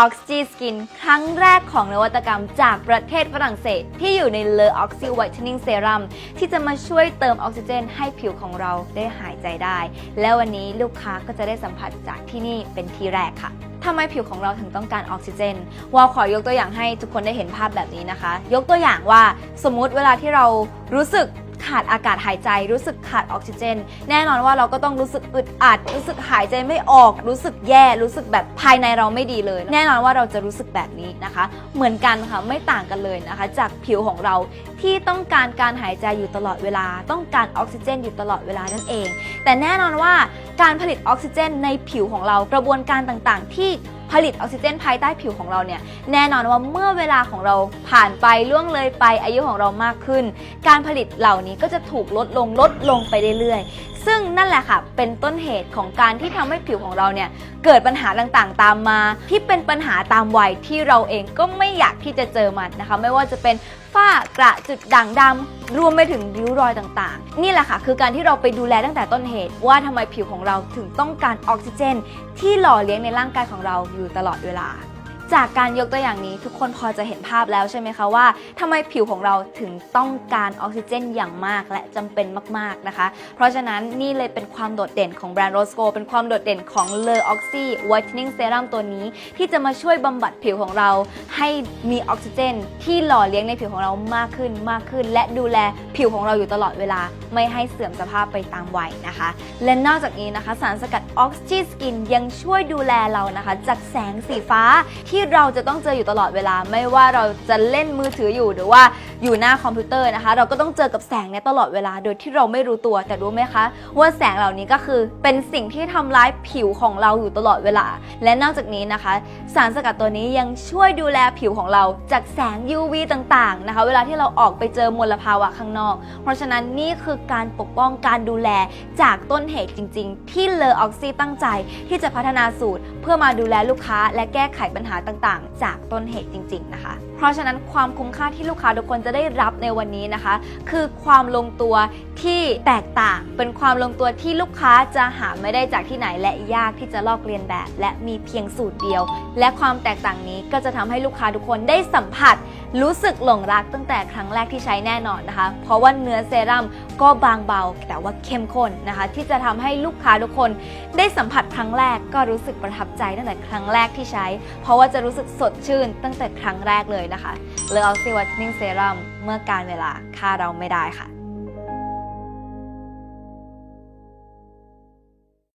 ออกซิสกินครั้งแรกของนวัตกรรมจากประเทศฝรั่งเศส ที่อยู่ในเลอออกซิไวท์เทนนิ่งเซรั่มที่จะมาช่วยเติมออกซิเจนให้ผิวของเราได้หายใจได้ แล้ววันนี้ลูกค้าก็จะได้สัมผัสจากที่นี่เป็นที่แรกค่ะทำไมผิวของเราถึงต้องการออกซิเจนวาวขอยกตัวอย่างให้ทุกคนได้เห็นภาพแบบนี้นะคะ ยกตัวอย่างว่าสมมุติเวลาที่เรารู้สึก ขาดอากาศหายใจ รู้สึกขาดออกซิเจน แน่นอนว่าเราก็ต้องรู้สึกอึดอัด รู้สึกหายใจไม่ออก รู้สึกแย่รู้สึกแบบภายในเราไม่ดีเลย แน่นอนว่าเราจะรู้สึกแบบนี้นะคะ เหมือนกันค่ะไม่ต่างกันเลยนะคะ จากผิวของเราที่ต้องการการหายใจอยู่ตลอดเวลา ต้องการออกซิเจนอยู่ตลอดเวลานั่นเอง แต่แน่นอนว่าการผลิตออกซิเจนในผิวของเรากระบวนการต่างๆ ที่ ผลิตออกซิเจนภายใต้ผิวของเราเนี่ยแน่นอนว่าเมื่อเวลาของเราผ่านไปล่วงเลยไปอายุของเรามากขึ้น การผลิตเหล่านี้ก็จะถูกลดลงลดลงไปเรื่อยๆ ซึ่งนั่นแหละค่ะ เป็นต้นเหตุของการที่ทำให้ผิวของเราเนี่ยเกิดปัญหาต่างๆ ตามมา ที่เป็นปัญหาตามวัยที่เราเองก็ไม่อยากที่จะเจอมันนะคะ ไม่ว่าจะเป็นฝ้ากระจุดด่างดำรวมไปถึงริ้วรอยต่างๆ นี่แหละค่ะ คือการที่เราไปดูแลตั้งแต่ต้นเหตุ ว่าทำไมผิวของเราถึงต้องการออกซิเจน ที่หล่อเลี้ยงในร่างกายของเราอยู่ตลอดเวลา จากการยกตัวอย่างนี้ทุกคนพอจะเห็นภาพแล้วใช่ไหมคะว่าทำไมผิวของเราถึงต้องการออกซิเจนอย่างมากและจำเป็นมากๆนะคะ เพราะฉะนั้นนี่เลยเป็นความโดดเด่นของแบรนด์โรสโกเป็นความโดดเด่นของเลอออกซี่ไวท์เนนิ่งเซรั่มตัวนี้ ที่จะมาช่วยบำบัดผิวของเรา ให้มีออกซิเจน ที่หล่อเลี้ยงในผิวของเรามากขึ้นมากขึ้น และดูแลผิวของเราอยู่ตลอดเวลา ไม่ให้เสื่อมสภาพไปตามวัยนะคะ และนอกจากนี้นะคะ สารสกัดออกซิสกินยังช่วยดูแลเรานะคะ จากแสงสีฟ้าที่ที่เราจะต้องเจออยู่ตลอดเวลา ไม่ว่าเราจะเล่นมือถืออยู่หรือว่าอยู่หน้าคอมพิวเตอร์นะคะ เราก็ต้องเจอกับแสงเนี้ยตลอดเวลาโดยที่เราไม่รู้ตัวแต่รู้ไหมคะ ว่าแสงเหล่านี้ก็คือเป็นสิ่งที่ทำร้ายผิวของเราอยู่ตลอดเวลา และนอกจากนี้นะคะ สารสกัดตัวนี้ยังช่วยดูแลผิวของเราจากแสง UV ต่างๆนะคะ เวลาที่เราออกไปเจอมลภาวะข้างนอก เพราะฉะนั้นนี่คือการปกป้องการดูแลจากต้นเหตุจริง ๆ ที่เลอออกซีตั้งใจที่จะพัฒนาสูตร เพื่อมาดูแลลูกค้าและแก้ไขปัญหาต่างๆ จากต้นเหตุจริง ๆ นะคะ เพราะฉะนั้นความคุ้มค่าที่ลูกค้าทุกคนจะได้รับในวันนี้นะคะ คือความลงตัวที่แตกต่าง เป็นความลงตัวที่ลูกค้าจะหาไม่ได้จากที่ไหนและยากที่จะลอกเลียนแบบ และมีเพียงสูตรเดียว และความแตกต่างนี้ก็จะทำให้ลูกค้าทุกคนได้สัมผัส รู้สึกหลงรักตั้งแต่ครั้งแรกที่ใช้แน่นอนนะคะ เพราะว่าเนื้อเซรั่มก็บางเบา แต่ว่าเข้มข้นนะคะ ที่จะทำให้ลูกค้าทุกคนได้สัมผัสครั้งแรกก็รู้สึกประทับใจตั้งแต่ครั้งแรกที่ใช้ เพราะว่าจะรู้สึกสดชื่นตั้งแต่ครั้งแรกเลยนะคะเลอออกซิวัตนิ่งเซรั่มเมื่อการเวลาฆ่าเราไม่ได้ค่ะ